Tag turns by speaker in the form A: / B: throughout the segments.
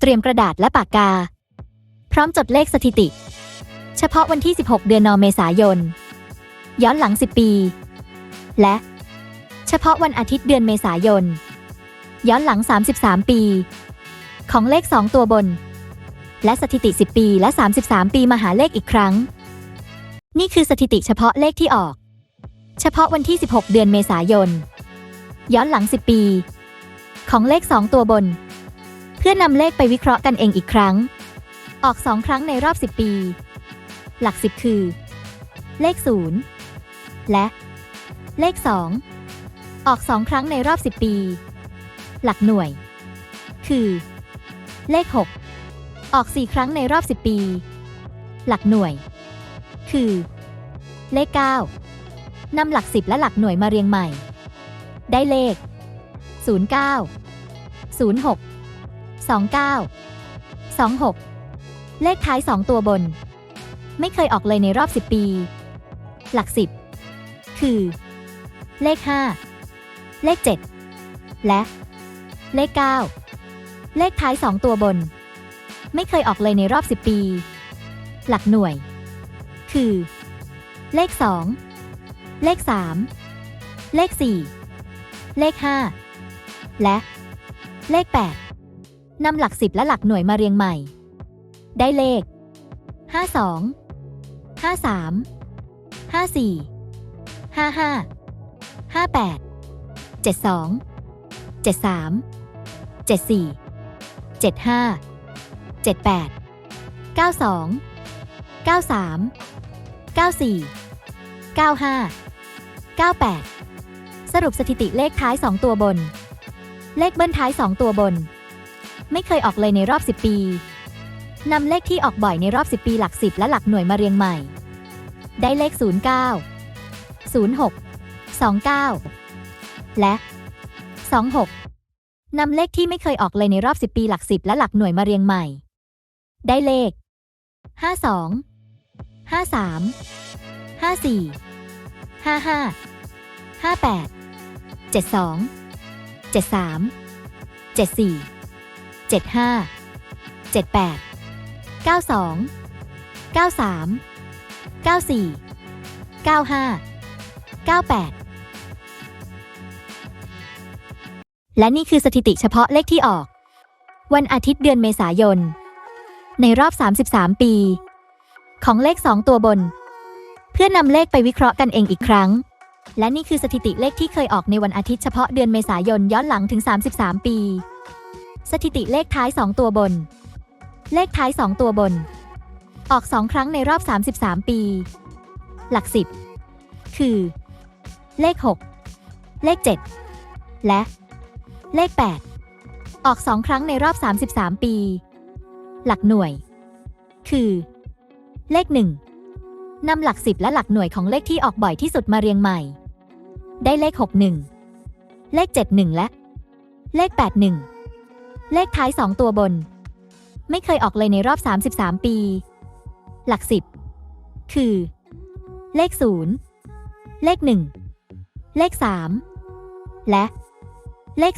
A: เตรียมกระดาษและปากกา พร้อมจดเลขสถิติ เฉพาะวันที่ 16 เดือนนอเมษายน ย้อนหลัง 10 ปี และเฉพาะวันอาทิตย์เดือนเมษายน ย้อนหลัง 33 ปี ของเลข 2 ตัวบน และสถิติ 10 ปีและ 33 ปีมาหาเลขอีกครั้ง นี่คือสถิติเฉพาะเลขที่ออก เฉพาะวันที่ 16 เดือนเมษายน ย้อนหลัง 10 ปี ของเลข 2 ตัวบน เพื่อนำเลขไปวิเคราะห์กันเองอีกครั้ง ออก2ครั้งในรอบ 10 ปี หลัก 10 คือ เลข 0 และ เลข 2 ออก2ครั้งในรอบ 10 ปี หลักหน่วย คือ เลข 6 ออก 4 ครั้งในรอบ 10 ปี หลักหน่วย คือ เลข 9นำหลัก 10 และหลักหน่วยมาเรียงใหม่ ได้เลข 09 06 29 26 เลขท้าย 2 ตัวบน ไม่เคยออกเลยในรอบ 10 ปี หลัก 10 คือ เลข 5 เลข 7 และ เลข 9 เลขท้าย 2 ตัวบน ไม่เคยออกเลยในรอบ 10 ปี หลักหน่วย คือ เลข 2 เลข 3 เลข 4 เลข 5 และ เลข 8 นำหลัก10และหลักหน่วยมาเรียงใหม่ ได้เลข 52 53 54 55 58 72 73 74 75 78 92 93 94 95 98 สรุปสถิติเลขท้าย 2 ตัวบน เลขเบิ้ลท้าย 2 ตัวบน ไม่เคยออกเลยในรอบ 10 ปีนำเลขที่ออกบ่อยในรอบ 10 ปีหลัก 10 และหลักหน่วยมาเรียงใหม่ ได้เลข 09 06 29 และ 26นำเลขที่ไม่เคยออกเลยในรอบ 10 ปีหลัก 10 และหลักหน่วยมาเรียงใหม่ ได้เลข 52 53 54 55 58 72 73 74 75 78 92 93 94 95 98 และนี่คือสถิติเฉพาะเลขที่ออก วันอาทิตย์เดือนเมษายน ในรอบ 33 ปี ของเลข 2 ตัวบน เพื่อนำเลขไปวิเคราะห์กันเองอีกครั้ง และนี่คือสถิติเลขที่เคยออกในวันอาทิตย์เฉพาะเดือนเมษายนย้อนหลังถึง 33 ปี สถิติเลขท้าย 2 ตัวบน เลขท้าย 2 ตัวบน ออก 2 ครั้งในรอบ 33 ปี หลัก10คือ เลข 6 เลข 7 และ เลข 8 ออก 2 ครั้งในรอบ 33 ปี หลักหน่วย คือ เลข 1นำหลัก10และหลักหน่วยของเลขที่ออกบ่อยที่สุดมาเรียงใหม่ ได้เลข 61 เลข 71 และ เลข 81 เลขท้าย 2 ตัวบน ไม่เคยออกเลยในรอบ 33 ปี หลัก10คือ เลข 0 เลข 1 เลข 3 และ เลข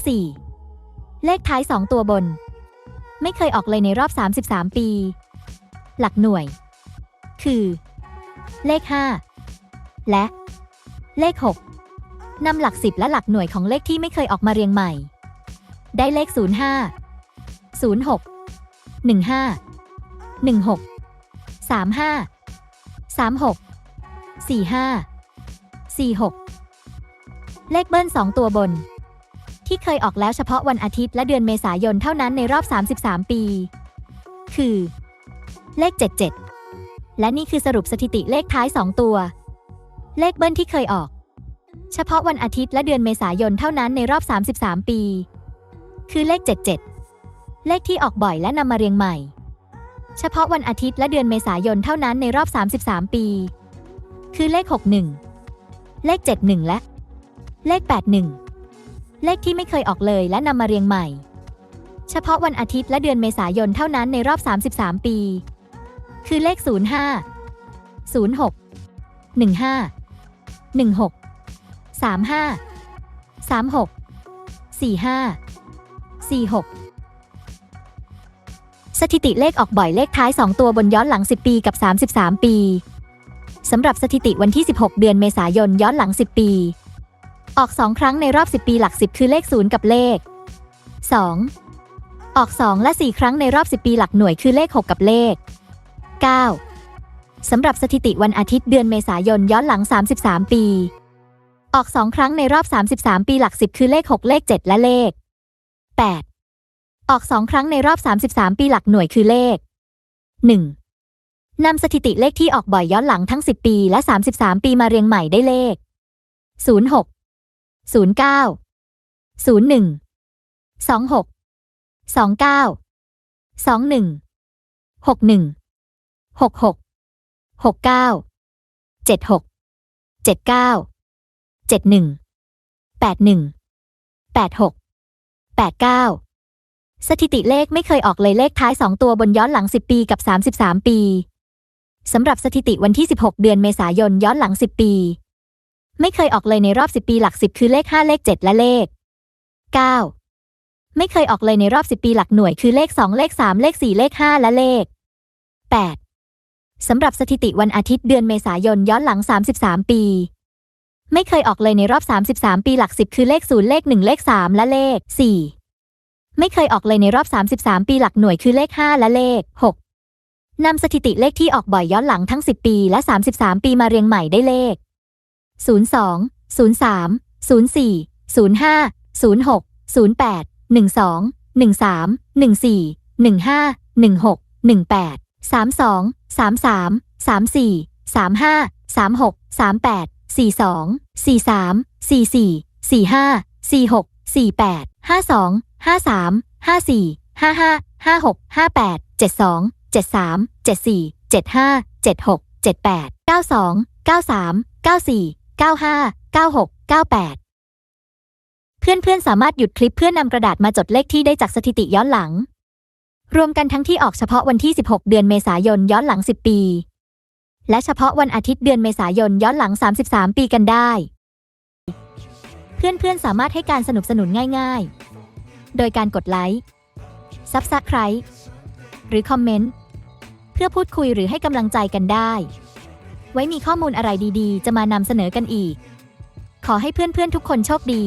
A: 4 เลขท้าย 2 ตัวบน ไม่เคยออกเลยในรอบ 33 ปี หลักหน่วย คือ เลข 5 และ เลข 6นำหลัก10และหลักหน่วยของเลขที่ไม่เคยออกมาเรียงใหม่ ได้เลข 05 06 15 16 35 36 45 46 เลขเบิ้ล 2 ตัวบน ที่เคยออกแล้วเฉพาะวันอาทิตย์และเดือนเมษายนเท่านั้นในรอบ 33 ปี คือ เลข 77 และนี่คือสรุปสถิติเลขท้าย 2 ตัว เลขเบิ้ลที่เคยออก เฉพาะวันอาทิตย์และเดือนเมษายนเท่านั้นในรอบ 33 ปี คือเลข 77 เลขที่ออกบ่อยและนำมาเรียงใหม่ เฉพาะวันอาทิตย์และเดือนเมษายนเท่านั้นในรอบ 33 ปี คือเลข 61 เลข 71 และ เลข 81 เลขที่ไม่เคยออกเลยและนำมาเรียงใหม่ เฉพาะวันอาทิตย์และเดือนเมษายนเท่านั้นในรอบ 33 ปี คือเลข 05 06 15 16 35 36 45 46 สถิติเลขออกบ่อยเลขท้าย 2 ตัวบนย้อนหลัง 10 ปีกับ 33 ปีสำหรับสถิติวันที่ 16 เดือนเมษายนย้อนหลัง 10 ปี ออก 2 ครั้งในรอบ 10 ปีหลัก 10 คือเลข 0 กับเลข 2 ออก 2 และ 4 ครั้งในรอบ 10 ปีหลักหน่วยคือเลข 6 กับเลข 9 สำหรับสถิติวันอาทิตย์เดือนเมษายนย้อนหลัง 33 ปี ออก 2 ครั้งในรอบ 33 ปีหลัก 10 คือเลข 6 เลข 7 และเลข 8 ออก2ครั้งในรอบ 33 ปีหลักหน่วยคือเลข 1. นำสถิติเลขที่ออกบ่อยย้อนหลังทั้ง 10 ปีและ 33 ปีมาเรียงใหม่ได้เลข 06 09 01 26 29 21 61 66 69 76 79 71 81 86 89 สถิติเลขไม่เคยออกเลยเลขท้าย 2 ตัวบนย้อนหลัง 10 ปีกับ 33 ปีสำหรับสถิติวันที่ 16 เดือนเมษายนย้อนหลัง 10 ปี ไม่เคยออกเลยในรอบ 10 ปีหลัก 10 คือเลข 5 เลข 7 และเลข 9 ไม่เคยออกเลยในรอบ 10 ปีหลักหน่วยคือเลข 2 เลข 3 เลข 4 เลข 5 และเลข 8สำหรับสถิติวันอาทิตย์เดือนเมษายนย้อนหลัง 33 ปี ไม่เคยออกเลยในรอบ 33 ปีหลัก 10 คือเลข 0 เลข 1 เลข 3 และเลข 4 ไม่เคยออกเลยในรอบ 33 ปีหลักหน่วยคือเลข 5 และเลข 6นำสถิติเลขที่ออกบ่อยย้อนหลังทั้ง 10 ปีและ 33 ปีมาเรียงใหม่ได้เลข 02 03 04 05 06 08 12 13 14 15 16 18 32 33 34 35 36 38 42 43 44 45 46 48 52 53 54 55 56 58 72 73 74 75 76 78 92 93 94 95 96 98 เพื่อนๆ สามารถหยุดคลิปเพื่อนำกระดาษมาจดเลขที่ได้จากสถิติย้อนหลัง รวมกันทั้งที่ออกเฉพาะวันที่ 16 เดือนเมษายนย้อนหลัง 10 ปี และเฉพาะวันอาทิตย์เดือนเมษายนย้อนหลัง 33 ปีกันได้ เพื่อนๆ สามารถให้การสนับสนุนง่าย ๆ โดยการกดไลค์ซับสไครต์หรือคอมเมนต์ เพื่อพูดคุยหรือให้กำลังใจกันได้ ไว้มีข้อมูลอะไรดีๆ จะมานำเสนอกันอีก ขอให้เพื่อนๆทุกคนโชคดี